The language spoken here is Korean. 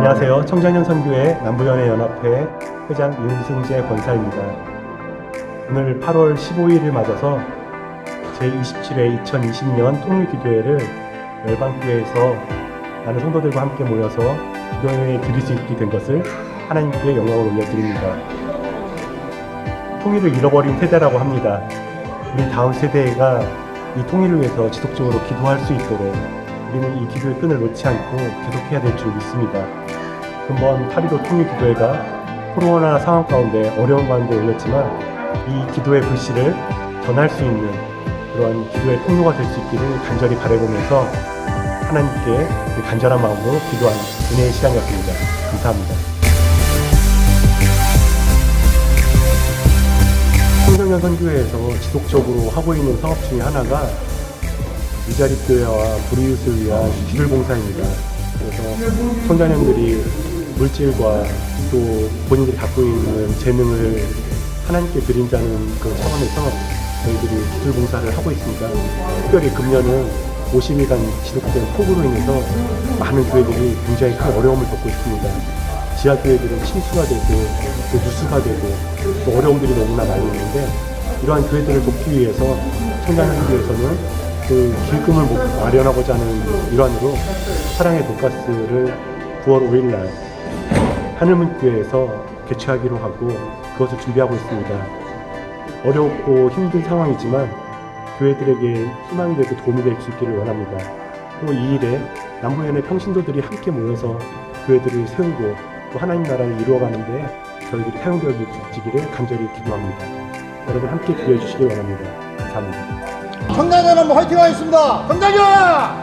안녕하세요. 청장년 선교회 남부연회 연합회 회장 윤승재 권사입니다. 오늘 8월 15일을 맞아서 제27회 2020년 통일기도회를 열방교회에서 많은 성도들과 함께 모여서 기도회에 드릴 수 있게 된 것을 하나님께 영광을 올려드립니다. 통일을 잃어버린 세대라고 합니다. 우리 다음 세대가 이 통일을 위해서 지속적으로 기도할 수 있도록 우리는 이 기도의 끈을 놓지 않고 계속해야 될 줄 믿습니다. 금번 8.15 통일기도회가 코로나 상황 가운데 어려운 가운데 열렸지만 이 기도의 불씨를 전할 수 있는 그런 기도의 통로가 될 수 있기를 간절히 바라보면서 하나님께 그 간절한 마음으로 기도하는 은혜의 시간이었습니다. 감사합니다. 청정년 선교회에서 지속적으로 하고 있는 사업 중에 하나가 미자립교회와 불이웃을 위한 기술 봉사입니다. 그래서 청자년들이 물질과 또 본인들이 갖고 있는 재능을 하나님께 드린다는 그 차원에서 저희들이 기술 봉사를 하고 있습니다. 특별히 금년은 50일간 지속된 폭우로 인해서 많은 교회들이 굉장히 큰 어려움을 겪고 있습니다. 지하 교회들은 침수가 되고 또 누수가 되고 또 어려움들이 너무나 많이 있는데 이러한 교회들을 돕기 위해서 청장년교회에서는 그 길금을 모- 마련하고자 하는 일환으로 사랑의 돈가스를 9월 5일 날 하늘문교회에서 개최하기로 하고 그것을 준비하고 있습니다. 어렵고 힘든 상황이지만 교회들에게 희망이 되고 도움이 될 수 있기를 원합니다. 또 이 일에 남부연의 평신도들이 함께 모여서 교회들을 세우고 또 하나님 나라를 이루어가는데 저희들이 사용되어지기를 간절히 기도합니다. 여러분 함께 기도해 주시기 원합니다. 감사합니다. 청년연 한번 화이팅 하겠습니다. 청년연!